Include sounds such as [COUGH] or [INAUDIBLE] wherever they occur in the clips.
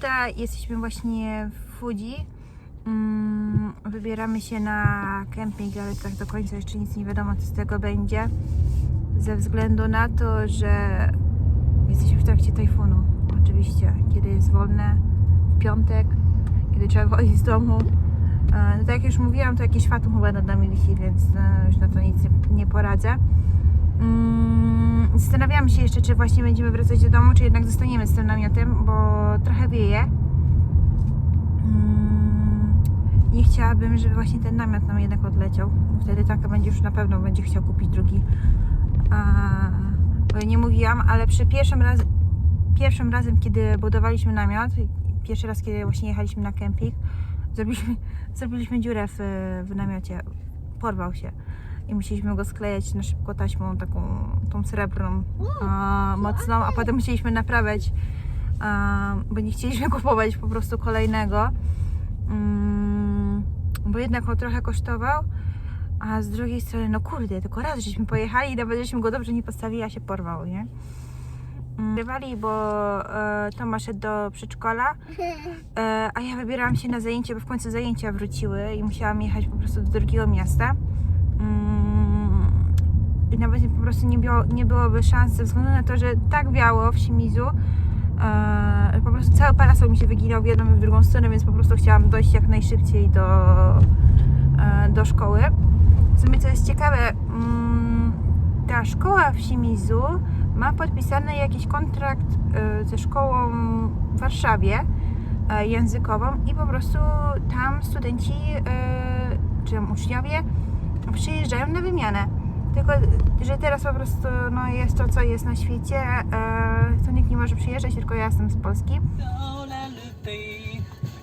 dnia jesteśmy właśnie w Fuji. Mm, Wybieramy się na kemping, ale tak do końca jeszcze nic nie wiadomo, co z tego będzie. Ze względu na to, że jesteśmy w trakcie tajfunu. Oczywiście, kiedy jest wolne, w piątek, kiedy trzeba wyjść z domu. E, No tak jak już mówiłam, to jakieś fatum chyba nad nami wisi, więc e, już na to nic nie poradzę. Mm, Zastanawiamy się jeszcze, czy właśnie będziemy wracać do domu, czy jednak zostaniemy z tym namiotem, bo trochę wieje. Mm, Nie chciałabym, żeby właśnie ten namiot nam jednak odleciał. Wtedy taka będzie już na pewno będzie chciał kupić drugi. A, nie mówiłam, ale przy pierwszym, raz, pierwszym razem, kiedy budowaliśmy namiot, pierwszy raz, kiedy właśnie jechaliśmy na kemping, zrobiliśmy, [LAUGHS] zrobiliśmy dziurę w, w namiocie. Porwał się i musieliśmy go sklejać na szybko taśmą taką tą srebrną a, mocną, a potem musieliśmy naprawiać, a, bo nie chcieliśmy [LAUGHS] kupować po prostu kolejnego, mm, bo jednak on trochę kosztował, a z drugiej strony, no kurde, tylko raz żeśmy pojechali i nawet żeśmy go dobrze nie postawili, a się porwał, nie? Mm, Rywali, bo e, Tomasz szedł do przedszkola, [LAUGHS] e, a ja wybierałam się na zajęcie, bo w końcu zajęcia wróciły i musiałam jechać po prostu do drugiego miasta. Mm, I nawet po prostu nie, było, nie byłoby szans ze względu na to, że tak wiało w Shimizu, e, po prostu cały parasol mi się wyginał w jedną i w drugą stronę, więc po prostu chciałam dojść jak najszybciej do, e, do szkoły. W sumie co jest ciekawe, mm, ta szkoła w Shimizu ma podpisany jakiś kontrakt e, ze szkołą w Warszawie językową i po prostu tam studenci czy tam uczniowie przyjeżdżają na wymianę. Tylko, że teraz po prostu no, jest to, co jest na świecie, e, to nikt nie może przyjeżdżać, tylko ja jestem z Polski.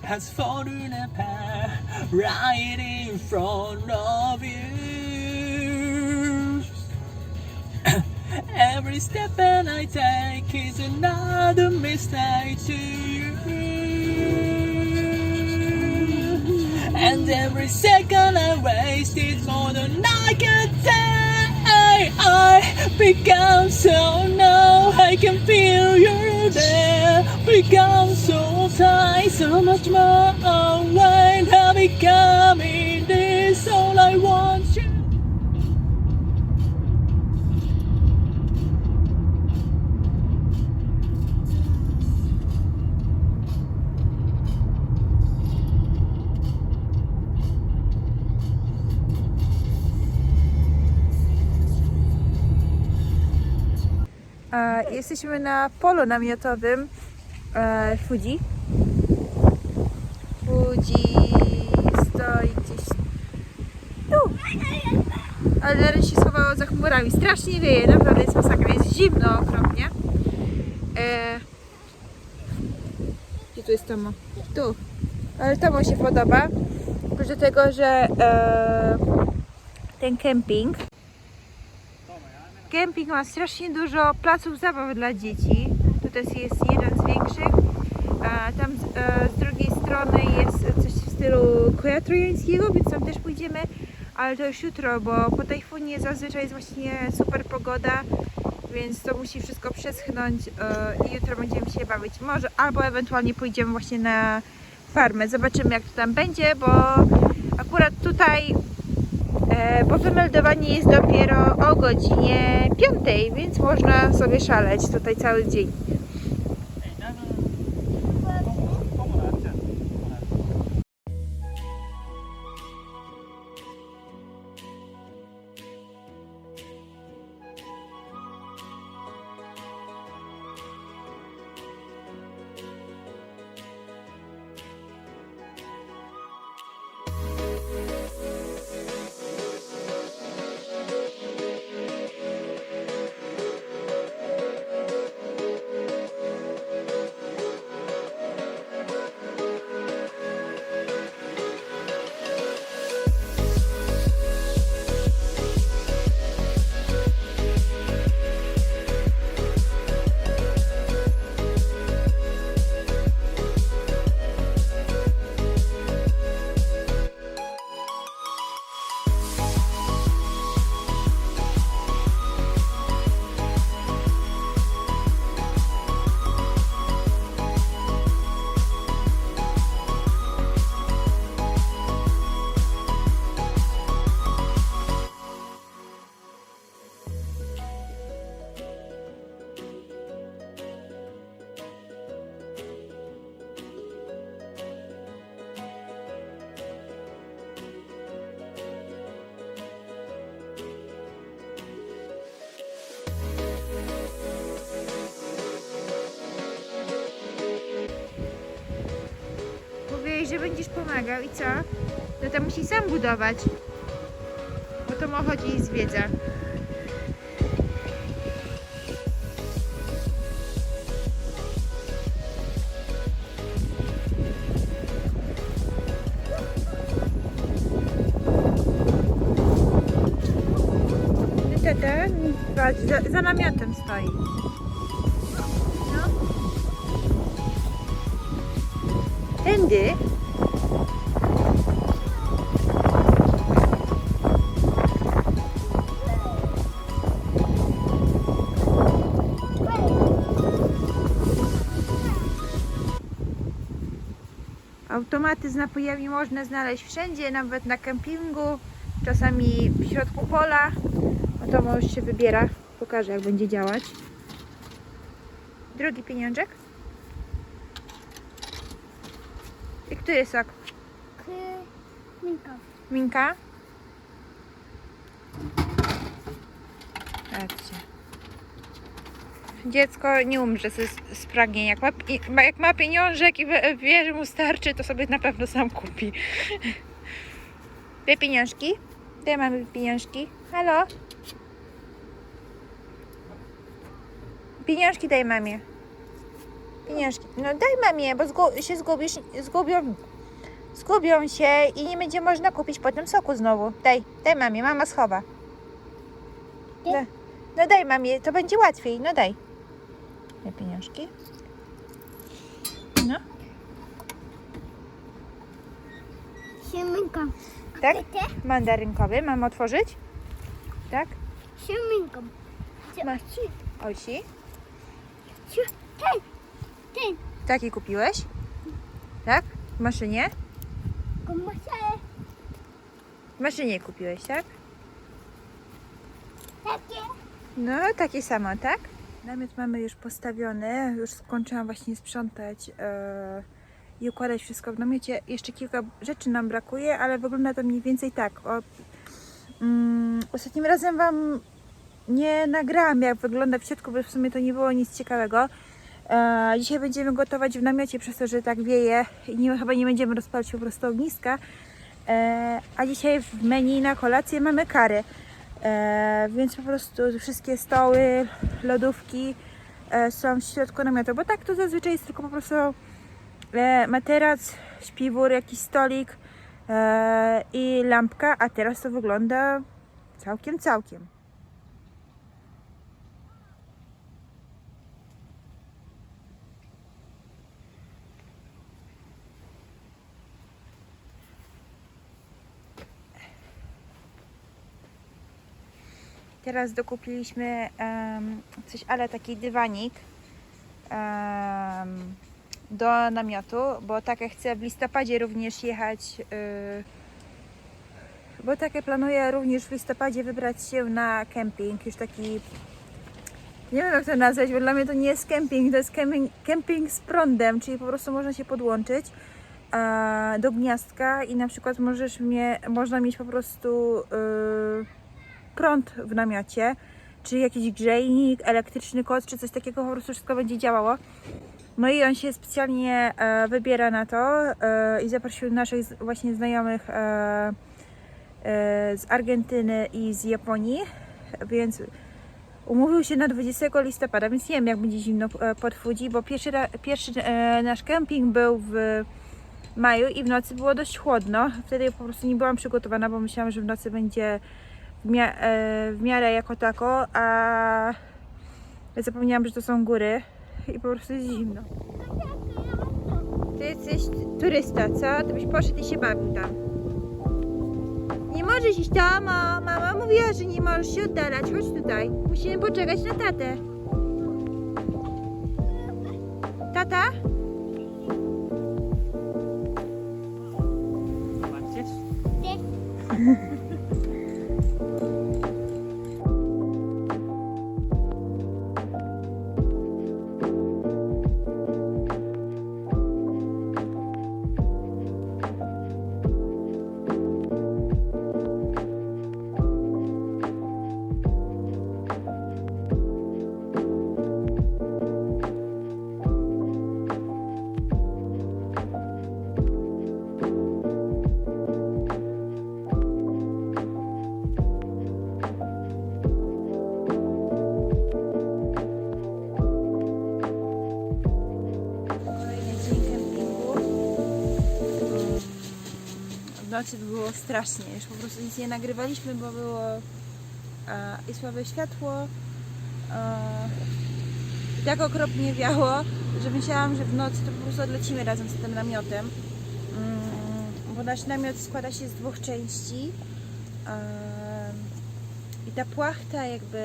Has fallen apart right in front of you. Every step that I take is another mistake to you. And every second I waste is more than I can say. I become so now I can feel you there. Become so tight, so much more away. Jesteśmy na polu namiotowym e, Fuji. Fuji stoi gdzieś tu. Ale teraz się schowało za chmurami. Strasznie wieje, naprawdę jest masakra. Jest zimno okropnie. E, gdzie tu jest Tomo? Tu. Ale Tomo się podoba. Oprócz tego, że e, ten kemping Kemping ma strasznie dużo placów zabaw dla dzieci. Tutaj jest jeden z większych. Tam z, e, z drugiej strony jest coś w stylu koja więc tam też pójdziemy, ale to już jutro, bo po tajfunie zazwyczaj jest właśnie super pogoda, więc to musi wszystko przeschnąć e, i jutro będziemy się bawić. Może albo ewentualnie pójdziemy właśnie na farmę. Zobaczymy jak to tam będzie, bo akurat tutaj bo wymeldowanie jest dopiero o godzinie 5, więc można sobie szaleć tutaj cały dzień. Pomagał i co? No to musi sam budować. Bo to mu chodzi i zwiedza. Tata, patrz, za, za namiotem stoi. No. Tędy. Automaty z napojami można znaleźć wszędzie, nawet na kempingu, czasami w środku pola. No to mąż się wybiera. Pokażę, jak będzie działać. Drugi pieniążek. I który sok? Minka. Minka? Patrzcie. Dziecko nie umrze ze z pragnienia. Jak ma, jak ma pieniążek i wie, że mu starczy, to sobie na pewno sam kupi. Dwie pieniążki. Gdzie mamy pieniążki? Halo? Pieniążki daj mamie. Pieniążki. No daj mamie, bo zgu- się zgubisz, zgubią, zgubią się i nie będzie można kupić potem soku znowu. Daj, daj mamie, mama schowa. No, no daj mamie, to będzie łatwiej, no daj. Daj pieniążki. No, Sieminka. tak? Te? Mandarynkowy, mam otworzyć? Tak? Sieminka. Masz. Osi. Ten. Ten. Taki kupiłeś? Tak? W maszynie? W maszynie kupiłeś, tak? Takie. No, takie samo, tak? Namiot mamy już postawiony, już skończyłam właśnie sprzątać e, i układać wszystko w namiocie. Jeszcze kilka rzeczy nam brakuje, ale wygląda to mniej więcej tak. O, mm, ostatnim razem Wam nie nagrałam, jak wygląda w środku, bo w sumie to nie było nic ciekawego. E, dzisiaj będziemy gotować w namiocie, przez to, że tak wieje i nie, chyba nie będziemy rozpalać po prostu ogniska. E, a dzisiaj w menu na kolację mamy kary. E, więc po prostu wszystkie stoły, lodówki e, są w środku namiotu, bo tak to zazwyczaj jest tylko po prostu e, materac, śpiwór, jakiś stolik e, i lampka, a teraz to wygląda całkiem, całkiem. Teraz dokupiliśmy em, coś, ale taki dywanik em, do namiotu, bo takie chcę w listopadzie również jechać. y, bo takie planuję również w listopadzie wybrać się na kemping, już taki nie wiem jak to nazwać, bo dla mnie to nie jest kemping, to jest kemping, kemping z prądem, czyli po prostu można się podłączyć e, do gniazdka i na przykład możesz mnie, można mieć po prostu y, prąd w namiocie, czy jakiś grzejnik, elektryczny koc, czy coś takiego, po prostu wszystko będzie działało. No i on się specjalnie e, wybiera na to e, i zaprosił naszych właśnie znajomych e, e, z Argentyny i z Japonii, więc umówił się na 20 listopada, więc nie wiem jak będzie zimno e, pod Fuji, bo pierwszy, pierwszy e, nasz kemping był w maju i w nocy było dość chłodno. Wtedy po prostu nie byłam przygotowana, bo myślałam, że w nocy będzie e, w miarę jako tako, a zapomniałam, że to są góry i po prostu jest zimno. Ty jesteś turysta, co? To byś poszedł i się bawił tam. Nie możesz iść tam, a mama mówiła, że nie możesz się oddalać. Chodź tutaj. Musimy poczekać na tatę. Tata? Było strasznie. Już po prostu nic nie nagrywaliśmy, bo było e, i słabe światło. E, I tak okropnie wiało, że myślałam, że w nocy to po prostu odlecimy razem z tym namiotem. Mm, bo nasz namiot składa się z dwóch części. Em, I ta płachta jakby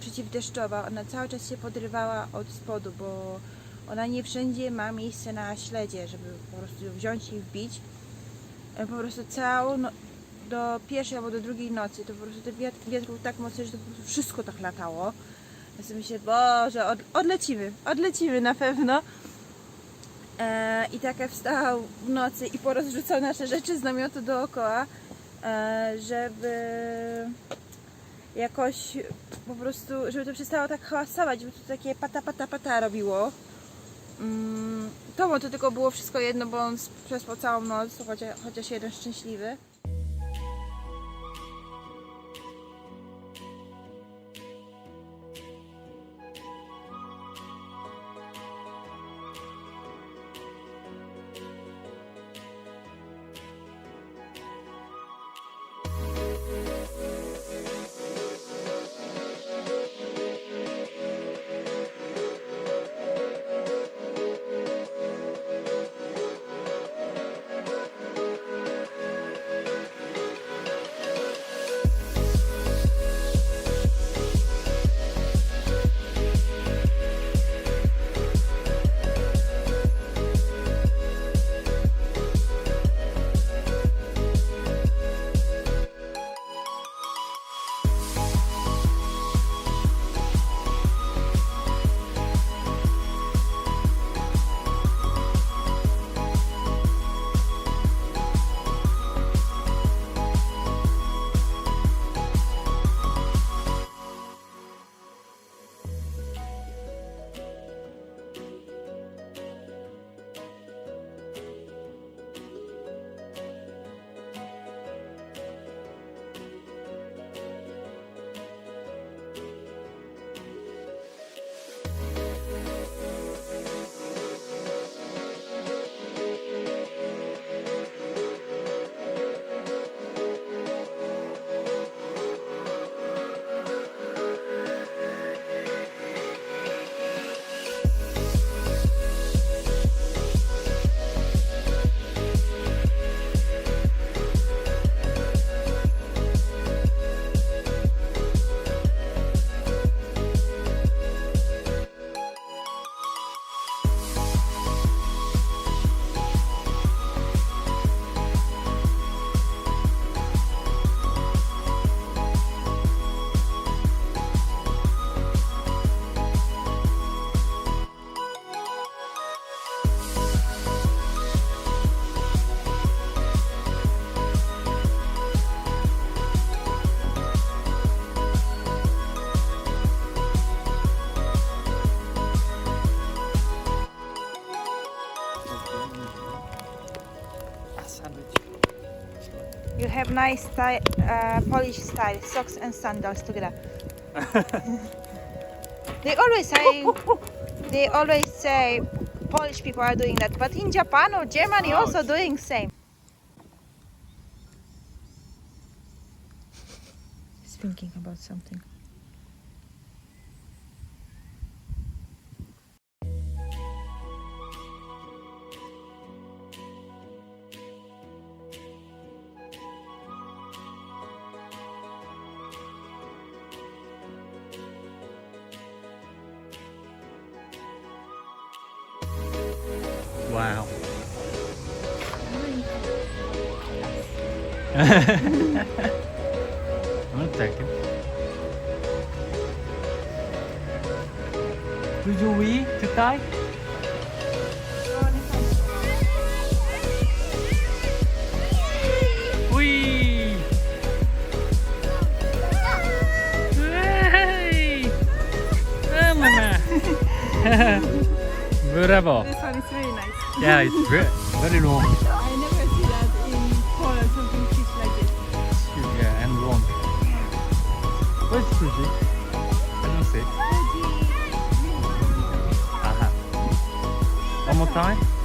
przeciwdeszczowa, ona cały czas się podrywała od spodu, bo ona nie wszędzie ma miejsce na śledzie, żeby po prostu ją wziąć i wbić. E, Po prostu całą no, do pierwszej albo do drugiej nocy to po prostu ten wiatr, wiatr był tak mocny, że to po prostu wszystko tak latało. Ja sobie myślę, Boże, od, odlecimy, odlecimy na pewno. E, I taka wstał w nocy i porozrzucał nasze rzeczy z namiotu dookoła, e, żeby jakoś po prostu, żeby to przestało tak hałasować, żeby to takie pata pata pata robiło. Mm, Tomu to tylko było wszystko jedno, bo on przespał całą noc, to chociaż, chociaż jeden szczęśliwy. You have nice style, uh, Polish style, socks and sandals together. [LAUGHS] they always say, they always say, Polish people are doing that, but in Japan or Germany also doing same. He's thinking about something. Wow. [LAUGHS] One second. Tujuwi, Tutai? Whee! [LAUGHS] Yeah, it's very, very long. I never see that in Poland, something fish like this. Yeah, and long. Where's Fuji? I don't see. Aha. One more time.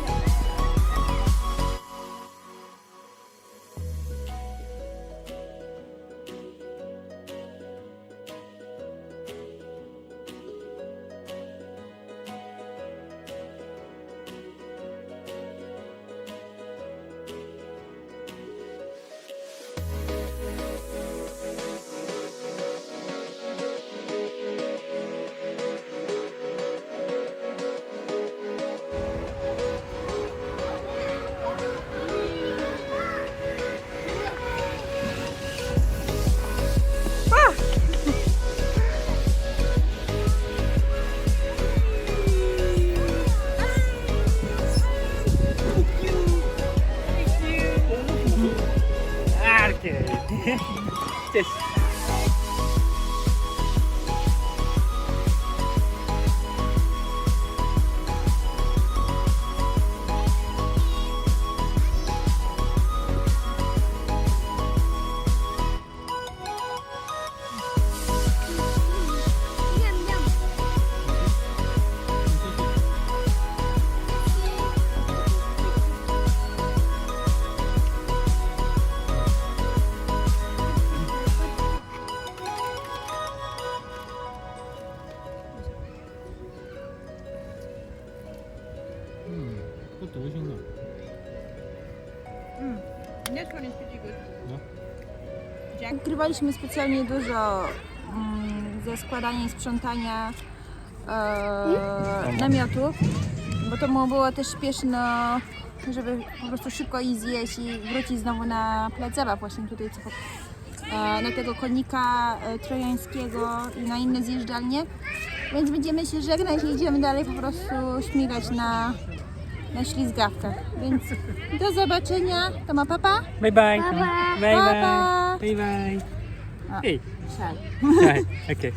Ukrywaliśmy specjalnie dużo mm, ze składania i sprzątania e, namiotów, bo to mu było też śpieszno, żeby po prostu szybko i zjeść i wrócić znowu na plac zabaw właśnie tutaj co, e, na tego konika e, trojańskiego i na inne zjeżdżalnie. Więc będziemy się żegnać i idziemy dalej po prostu śmigać na, na ślizgawkach. Więc do zobaczenia. To ma papa? Bye bye. Bye Bye bye. bye. Bye bye. Ah. Hey. [LAUGHS] Okay.